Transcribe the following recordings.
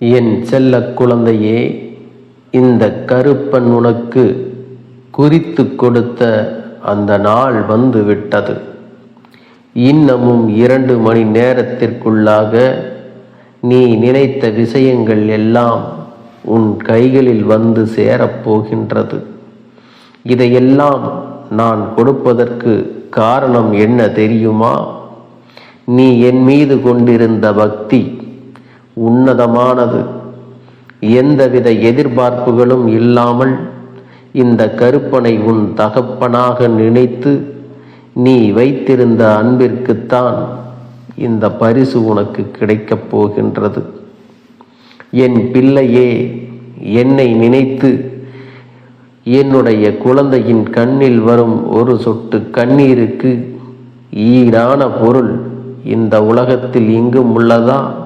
என் செல்ல குழந்தையே இந்த கருப்பன் உனக்கு குறித்து கொடுத்த அந்த நாள் வந்து விட்டது. இன்னமும் இரண்டு மணி நேரத்திற்குள்ளாக நீ நினைத்த விஷயங்கள் எல்லாம் உன் கைகளில் வந்து சேரப்போகின்றது இதையெல்லாம் நான் கொடுப்பதற்கு காரணம் என்ன தெரியுமா? நீ என் மீது கொண்டிருந்த பக்தி உன்னதமானது. எந்தவித எதிர்பார்ப்புகளும் இல்லாமல் இந்த கருப்பனை உன் தகப்பனாக நினைத்து நீ வைத்திருந்த அன்பிற்குத்தான் இந்த பரிசு உனக்கு கிடைக்கப் போகின்றது. என் பிள்ளையே என்னை நினைத்து என்னுடைய குழந்தையின் கண்ணில் வரும் ஒரு சொட்டு கண்ணீருக்கு ஈடான பொருள் இந்த உலகத்தில் எங்கும் உள்ளதா?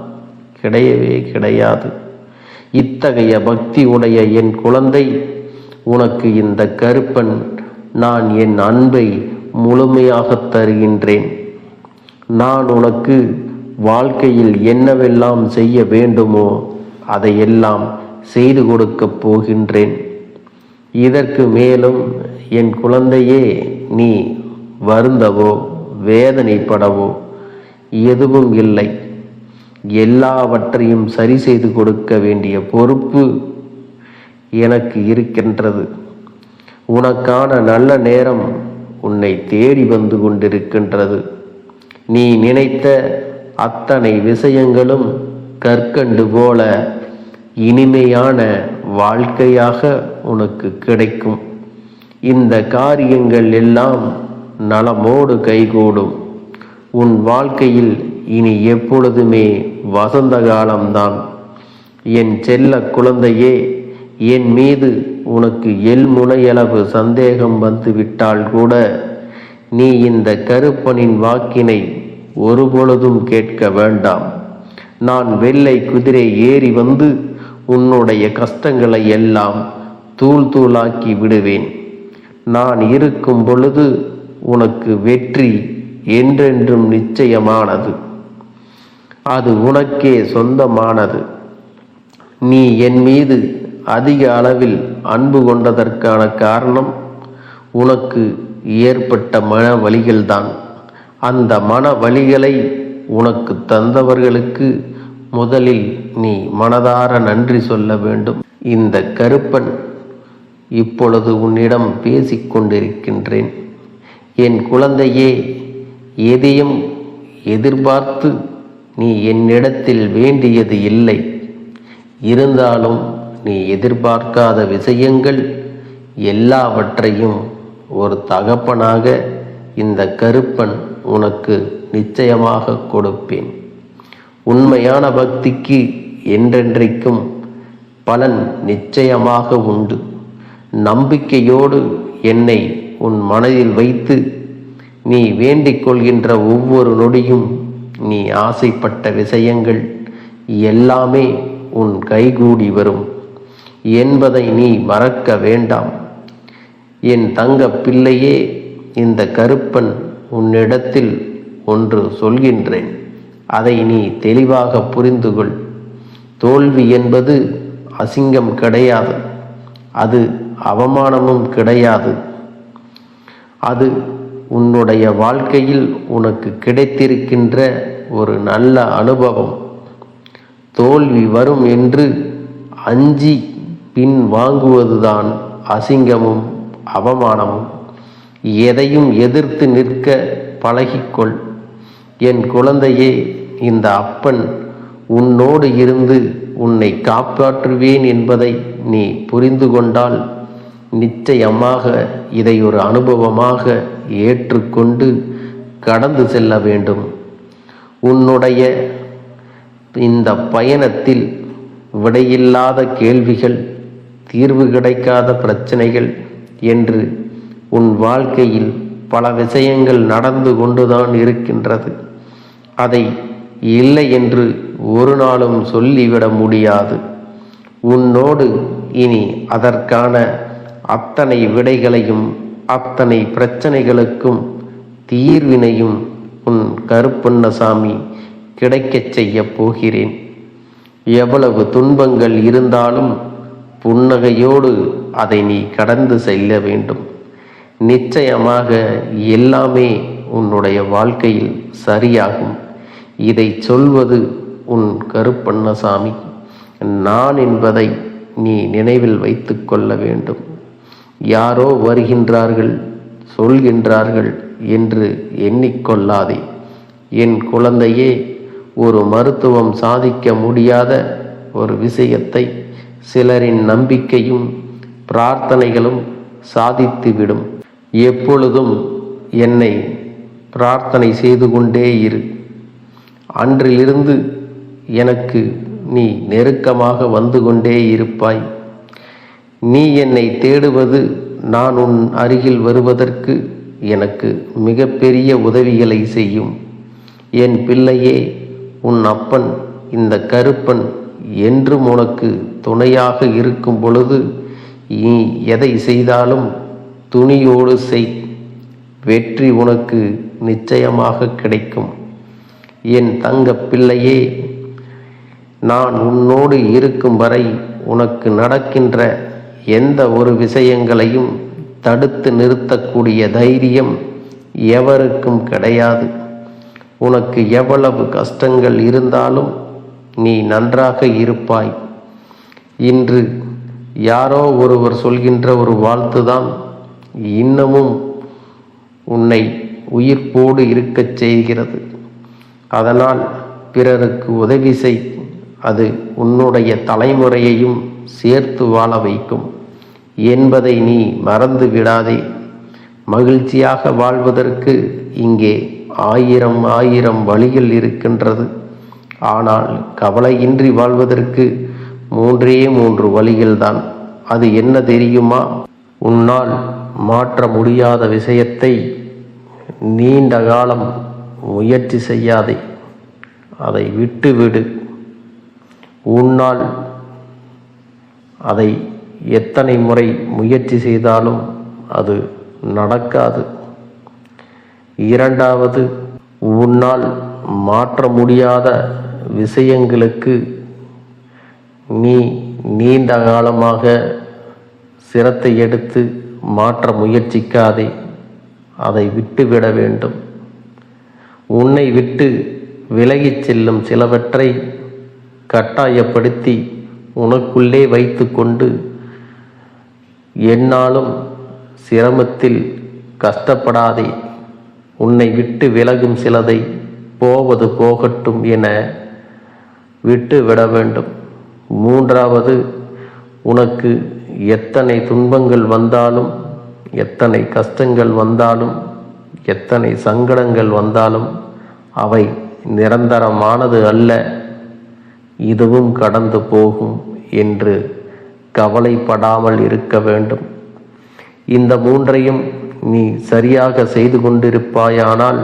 கிடையவே கிடையாது. இத்தகைய பக்தி உடைய என் குழந்தை உனக்கு இந்த கருப்பன் நான் என் அன்பை முழுமையாக தருகின்றேன். நான் உனக்கு வாழ்க்கையில் என்னவெல்லாம் செய்ய வேண்டுமோ அதையெல்லாம் செய்து கொடுக்கப் போகின்றேன். இதற்கு மேலும் என் குழந்தையே நீ வருந்தவோ வேதனைப்படவோ எதுவும் இல்லை. எல்லாவற்றையும் சரி செய்து கொடுக்க வேண்டிய பொறுப்பு எனக்கு இருக்கின்றது. உனக்கான நல்ல நேரம் உன்னை தேடி வந்து கொண்டிருக்கின்றது. நீ நினைத்த அத்தனை விஷயங்களும் கற்கண்டு போல இனிமையான வாழ்க்கையாக உனக்கு கிடைக்கும். இந்த காரியங்கள் எல்லாம் நலமோடு கைகூடும். உன் வாழ்க்கையில் இனி எப்பொழுதுமே வசந்த காலம்தான் என் செல்ல குழந்தையே என் மீது உனக்கு எல் முனையளவு சந்தேகம் வந்து விட்டால் கூட நீ இந்த கருப்பனின் வாக்கினை ஒருபொழுதும் கேட்க வேண்டாம். நான் வெள்ளை குதிரை ஏறி வந்து உன்னுடைய கஷ்டங்களை எல்லாம் தூள் தூளாக்கி விடுவேன். நான் இருக்கும் பொழுது உனக்கு வெற்றி என்றென்றும் நிச்சயமானது. அது உனக்கே சொந்தமானது. நீ என் மீது அதிக அளவில் அன்பு கொண்டதற்கான காரணம் உனக்கு ஏற்பட்ட மன வழிகள்தான் அந்த மன வழிகளை உனக்கு தந்தவர்களுக்கு முதலில் நீ மனதார நன்றி சொல்ல வேண்டும். இந்த கருப்பன் இப்பொழுது உன்னிடம் பேசிக்கொண்டிருக்கின்றேன் என் குழந்தையே எதையும் எதிர்பார்த்து நீ என்னிடத்தில் வேண்டியது இல்லை. இருந்தாலும் நீ எதிர்பார்க்காத விஷயங்கள் எல்லாவற்றையும் ஒரு தகப்பனாக இந்த கருப்பன் உனக்கு நிச்சயமாக கொடுப்பேன். உண்மையான பக்திக்கு என்றென்றைக்கும் பலன் நிச்சயமாக உண்டு. நம்பிக்கையோடு என்னை உன் மனதில் வைத்து நீ வேண்டிக் கொள்கின்ற ஒவ்வொரு நொடியும் நீ ஆசைப்பட்ட விஷயங்கள் எல்லாமே உன் கைகூடி வரும். என்பதை நீ மறக்க வேண்டாம். என் தங்க பிள்ளையே இந்த கருப்பன் உன்னிடத்தில் ஒன்று சொல்கின்றேன். அதை நீ தெளிவாக புரிந்து கொள் தோல்வி என்பது அசிங்கம் கிடையாது. அது அவமானமும் கிடையாது. அது உன்னுடைய வாழ்க்கையில் உனக்கு கிடைத்திருக்கின்ற ஒரு நல்ல அனுபவம். தோல்வி வரும் என்று அஞ்சி பின் வாங்குவதுதான் அசிங்கமும் அவமானமும். எதையும் எதிர்த்து நிற்க பழகிக்கொள். என் குழந்தையே இந்த அப்பன் உன்னோடு இருந்து உன்னை காப்பாற்றுவேன் என்பதை நீ புரிந்து கொண்டால் நிச்சயமாக இதை ஒரு அனுபவமாக ஏற்றுக்கொண்டு கடந்து செல்ல வேண்டும். உன்னுடைய இந்த பயணத்தில் விடையில்லாத கேள்விகள் தீர்வு கிடைக்காத பிரச்சனைகள் என்று உன் வாழ்க்கையில் பல விஷயங்கள் நடந்து கொண்டுதான் இருக்கின்றது. அதை இல்லை என்று ஒரு நாளும் சொல்லிவிட முடியாது. உன்னோடு இனி அதற்கான அத்தனை விடைகளையும் அத்தனை பிரச்சனைகளுக்கும் தீர்வினையும் உன் கருப்பண்ணசாமி கிடைக்கச் செய்ய போகிறேன். எவ்வளவு துன்பங்கள் இருந்தாலும் புன்னகையோடு அதை நீ கடந்து செல்ல வேண்டும். நிச்சயமாக எல்லாமே உன்னுடைய வாழ்க்கையில் சரியாகும். இதை சொல்வது உன் கருப்பண்ணசாமி. நான் என்பதை நீ நினைவில் வைத்து கொள்ள வேண்டும். யாரோ வருகின்றார்கள் சொல்கின்றார்கள் என்று எண்ணிக்கொள்ளாதே. என் குழந்தையே ஒரு மருத்துவம் சாதிக்க முடியாத ஒரு விஷயத்தை சிலரின் நம்பிக்கையும் பிரார்த்தனைகளும் சாதித்துவிடும் எப்பொழுதும் என்னை பிரார்த்தனை செய்து கொண்டே இரு. அன்றிலிருந்து எனக்கு நீ நெருக்கமாக வந்து கொண்டே இருப்பாய். நீ என்னை தேடுவது நான் உன் அருகில் வருவதற்கு எனக்கு மிகப்பெரிய உதவிகளை செய்யும். என் பிள்ளையே உன் அப்பன் இந்த கருப்பன் என்றும் உனக்கு துணையாக இருக்கும் பொழுது நீ எதை செய்தாலும் துணியோடு செய். வெற்றி உனக்கு நிச்சயமாக கிடைக்கும். என் தங்க பிள்ளையே நான் உன்னோடு இருக்கும் வரை உனக்கு நடக்கின்ற எந்த ஒரு விஷயங்களையும் தடுத்து நிறுத்தக்கூடிய தைரியம் எவருக்கும் கிடையாது. உனக்கு எவ்வளவு கஷ்டங்கள் இருந்தாலும் நீ நன்றாக இருப்பாய். இன்று யாரோ ஒருவர் சொல்கின்ற ஒரு வாழ்த்துதான் இன்னமும் உன்னை உயிர்ப்போடு இருக்கச் செய்கிறது. அதனால் பிறருக்கு உதவி செய் அது உன்னுடைய தலைமுறையையும் சேர்த்து வாழ வைக்கும். என்பதை நீ மறந்து விடாதே. மகிழ்ச்சியாக வாழ்வதற்கு இங்கே ஆயிரம் ஆயிரம் வழிகள் இருக்கின்றது. ஆனால் கவலையின்றி வாழ்வதற்கு மூன்றே மூன்று வழிகள்தான். அது என்ன தெரியுமா? உன்னால் மாற்ற முடியாத விஷயத்தை நீண்ட காலம் முயற்சி செய்யாதே. அதை விட்டுவிடு. உன்னால் அதை எத்தனை முறை முயற்சி செய்தாலும் அது நடக்காது. இரண்டாவது உன்னால் மாற்ற முடியாத விஷயங்களுக்கு நீ நீண்ட காலமாக சிரத்தை எடுத்து மாற்ற முயற்சிக்காதே. அதை விட்டுவிட வேண்டும். உன்னை விட்டு விலகிச் செல்லும் சிலவற்றை கட்டாயப்படுத்தி உனக்குள்ளே வைத்து கொண்டு என்னாலும் சிரமத்தில் கஷ்டப்படாதே. உன்னை விட்டு விலகும் சிலதை போவது போகட்டும் என விட்டு விட வேண்டும். மூன்றாவது உனக்கு எத்தனை துன்பங்கள் வந்தாலும் எத்தனை கஷ்டங்கள் வந்தாலும் எத்தனை சங்கடங்கள் வந்தாலும் அவை நிரந்தரமானது அல்ல இதுவும் கடந்து போகும் என்று கவலைப்படாமல் இருக்க வேண்டும். இந்த மூன்றையும் நீ சரியாக செய்து கொண்டிருப்பாயானால்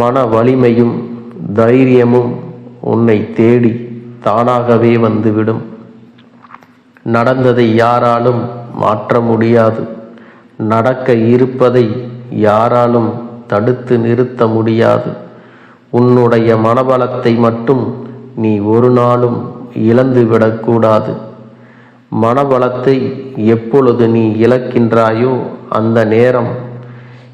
மன வலிமையும் தைரியமும் உன்னை தேடி தானாகவே வந்துவிடும். நடந்ததை யாராலும் மாற்ற முடியாது. நடக்க இருப்பதை யாராலும் தடுத்து நிறுத்த முடியாது. உன்னுடைய மனபலத்தை மட்டும் நீ ஒரு நாளும் இழந்துவிடக்கூடாது. மனவளத்தை எப்பொழுது நீ இழக்கின்றாயோ அந்த நேரம்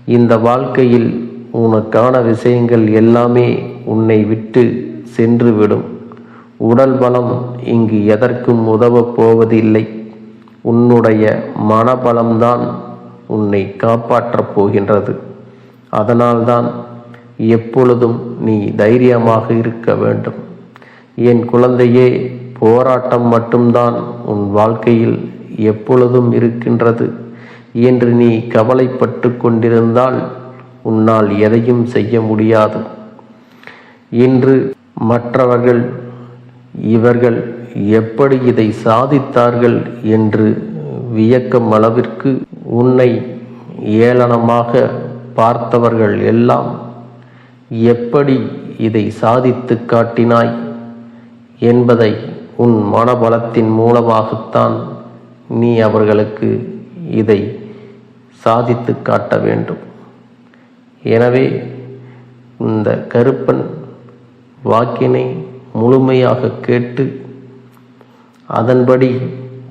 இந்த வாழ்க்கையில் உனக்கான விஷயங்கள் எல்லாமே உன்னை விட்டு சென்றுவிடும். உடல் பலம் இங்கு எதற்கும் உதவப் போவதில்லை. உன்னுடைய மனபலம்தான் உன்னை காப்பாற்றப் போகின்றது. அதனால்தான் எப்பொழுதும் நீ தைரியமாக இருக்க வேண்டும். என் குழந்தையே போராட்டம் மட்டும்தான் உன் வாழ்க்கையில் எப்பொழுதும் இருக்கின்றது. என்று நீ கவலைப்பட்டு கொண்டிருந்தால் உன்னால் எதையும் செய்ய முடியாது. இன்று மற்றவர்கள் இவர்கள் எப்படி இதை சாதித்தார்கள் என்று வியக்கும் அளவிற்கு உன்னை ஏளனமாக பார்த்தவர்கள் எல்லாம் எப்படி இதை சாதித்து காட்டினாய் என்பதை உன் மனபலத்தின் மூலமாகத்தான் நீ அவர்களுக்கு இதை சாதித்து காட்ட வேண்டும். எனவே இந்த கருப்பன் வாக்கினை முழுமையாக கேட்டு அதன்படி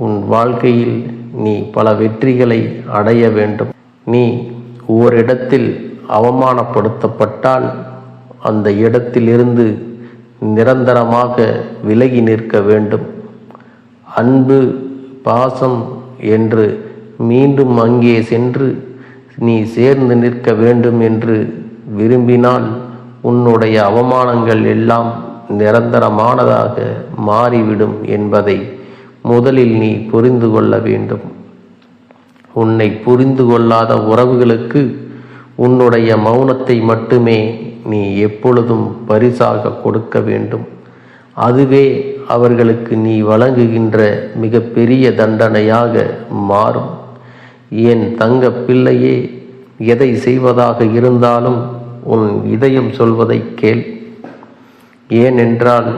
உன் வாழ்க்கையில் நீ பல வெற்றிகளை அடைய வேண்டும். நீ ஓரிடத்தில் அவமானப்படுத்தப்பட்டால் அந்த இடத்திலிருந்து நிரந்தரமாக விலகி நிற்க வேண்டும். அன்பு பாசம் என்று மீண்டும் அங்கே சென்று நீ சேர்ந்து நிற்க வேண்டும் என்று விரும்பினால் உன்னுடைய அவமானங்கள் எல்லாம் நிரந்தரமானதாக மாறிவிடும் என்பதை முதலில் நீ புரிந்து கொள்ள வேண்டும். உன்னை புரிந்து கொள்ளாத உறவுகளுக்கு உன்னுடைய மௌனத்தை மட்டுமே நீ எப்பொழுதும் பரிசாக கொடுக்க வேண்டும். அதுவே அவர்களுக்கு நீ வழங்குகின்ற மிகப்பெரிய தண்டனையாக மாறும். என் தங்க பிள்ளையே எதை செய்வதாக இருந்தாலும் உன் இதயம் சொல்வதை கேள். ஏனென்றால்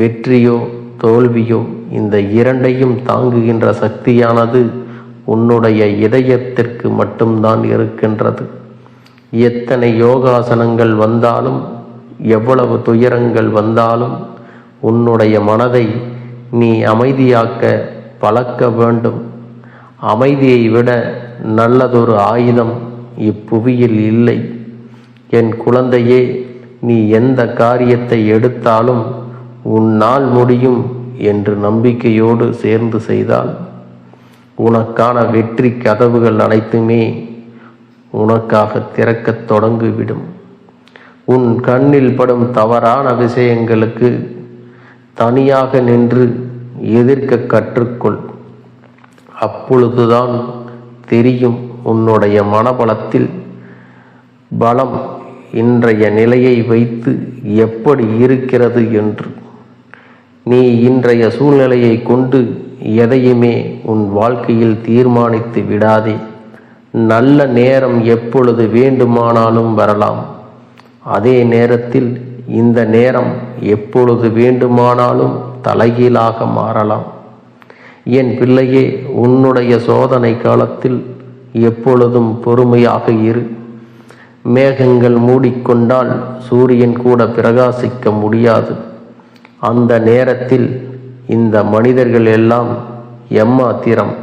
வெற்றியோ தோல்வியோ இந்த இரண்டையும் தாங்குகின்ற சக்தியானது உன்னுடைய இதயத்திற்கு மட்டும்தான் இருக்கின்றது. எத்தனை யோகாசனங்கள் வந்தாலும் எவ்வளவு துயரங்கள் வந்தாலும் உன்னுடைய மனதை நீ அமைதியாக்க பழக்க வேண்டும். அமைதியை விட நல்லதொரு ஆயுதம் இப்புவியில் இல்லை. என் குழந்தையே நீ எந்த காரியத்தை எடுத்தாலும் உன்னால் முடியும் என்று நம்பிக்கையோடு சேர்ந்து செய்தால் உனக்கான வெற்றி கதவுகள் அனைத்துமே உனக்காக திறக்கத் தொடங்கிவிடும். உன் கண்ணில் படும் தவறான விஷயங்களுக்கு தனியாக நின்று எதிர்க்க கற்றுக்கொள். அப்பொழுதுதான் தெரியும் உன்னுடைய மனபலத்தில் பலம் இன்றைய நிலையை வைத்து எப்படி இருக்கிறது என்று. நீ இன்றைய சூழ்நிலையை கொண்டு எதையுமே உன் வாழ்க்கையில் தீர்மானித்து விடாதே. நல்ல நேரம் எப்பொழுது வேண்டுமானாலும் வரலாம். அதே நேரத்தில் இந்த நேரம் எப்பொழுது வேண்டுமானாலும் தலைகீழாக மாறலாம். என் பிள்ளையே உன்னுடைய சோதனை காலத்தில் எப்பொழுதும் பொறுமையாக இரு. மேகங்கள் மூடிக்கொண்டால் சூரியன் கூட பிரகாசிக்க முடியாது. அந்த நேரத்தில் இந்த மனிதர்கள் எல்லாம் எம்மாத்திரம்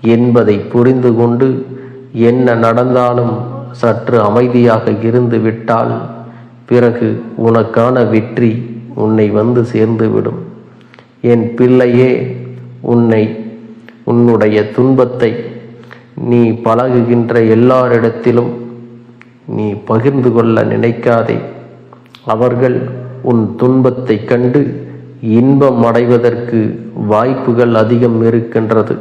என்பதை புரிந்து கொண்டு என்ன நடந்தாலும் சற்று அமைதியாக இருந்து விட்டால் பிறகு உனக்கான வெற்றி உன்னை வந்து சேர்ந்துவிடும் என் பிள்ளையே உன்னை உன்னுடைய துன்பத்தை நீ பழகுகின்ற எல்லாரிடத்திலும் நீ பகிர்ந்து கொள்ள நினைக்காதே. அவர்கள் உன் துன்பத்தை கண்டு இன்பம் அடைவதற்கு வாய்ப்புகள் அதிகம் இருக்கின்றது.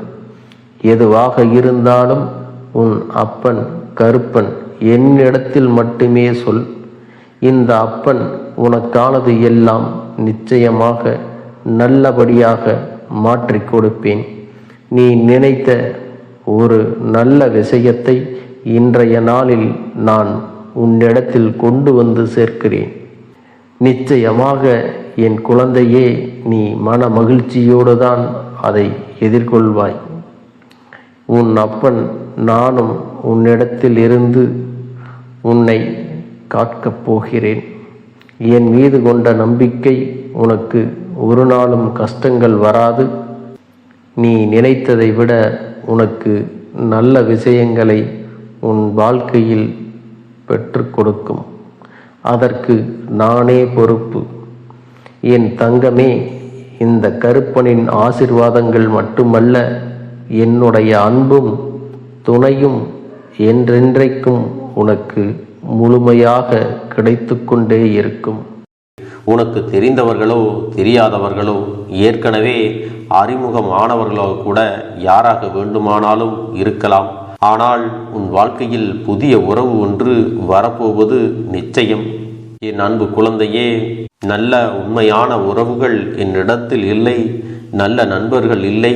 எதுவாக இருந்தாலும் உன் அப்பன் கருப்பன் என்னிடத்தில் மட்டுமே சொல். இந்த அப்பன் உனக்கானது எல்லாம் நிச்சயமாக நல்லபடியாக மாற்றிக் கொடுப்பேன். நீ நினைத்த ஒரு நல்ல விஷயத்தை இன்றைய நாளில் நான் உன்னிடத்தில் கொண்டு வந்து சேர்க்கிறேன். நிச்சயமாக என் குழந்தையே நீ மன மகிழ்ச்சியோடு தான் அதை எதிர்கொள்வாய். உன் அப்பன் நானும் உன்னிடத்தில் இருந்து உன்னை காக்கப் போகிறேன். என் மீது கொண்ட நம்பிக்கை உனக்கு ஒரு நாளும் கஷ்டங்கள் வராது. நீ நினைத்ததை விட உனக்கு நல்ல விஷயங்களை உன் வாழ்க்கையில் பெற்று கொடுக்கும். அதற்கு நானே பொறுப்பு. என் தங்கமே இந்த கருப்பனின் ஆசிர்வாதங்கள் மட்டுமல்ல என்னுடைய அன்பும் துணையும் என்றென்றைக்கும் உனக்கு முழுமையாக கிடைத்து கொண்டே இருக்கும். உனக்கு தெரிந்தவர்களோ தெரியாதவர்களோ ஏற்கனவே அறிமுகமானவர்களோ கூட யாராக வேண்டுமானாலும் இருக்கலாம். ஆனால் உன் வாழ்க்கையில் புதிய உறவு ஒன்று வரப்போவது நிச்சயம். என் அன்பு குழந்தையே நல்ல உண்மையான உறவுகள் என்னிடத்தில் இல்லை நல்ல நண்பர்கள் இல்லை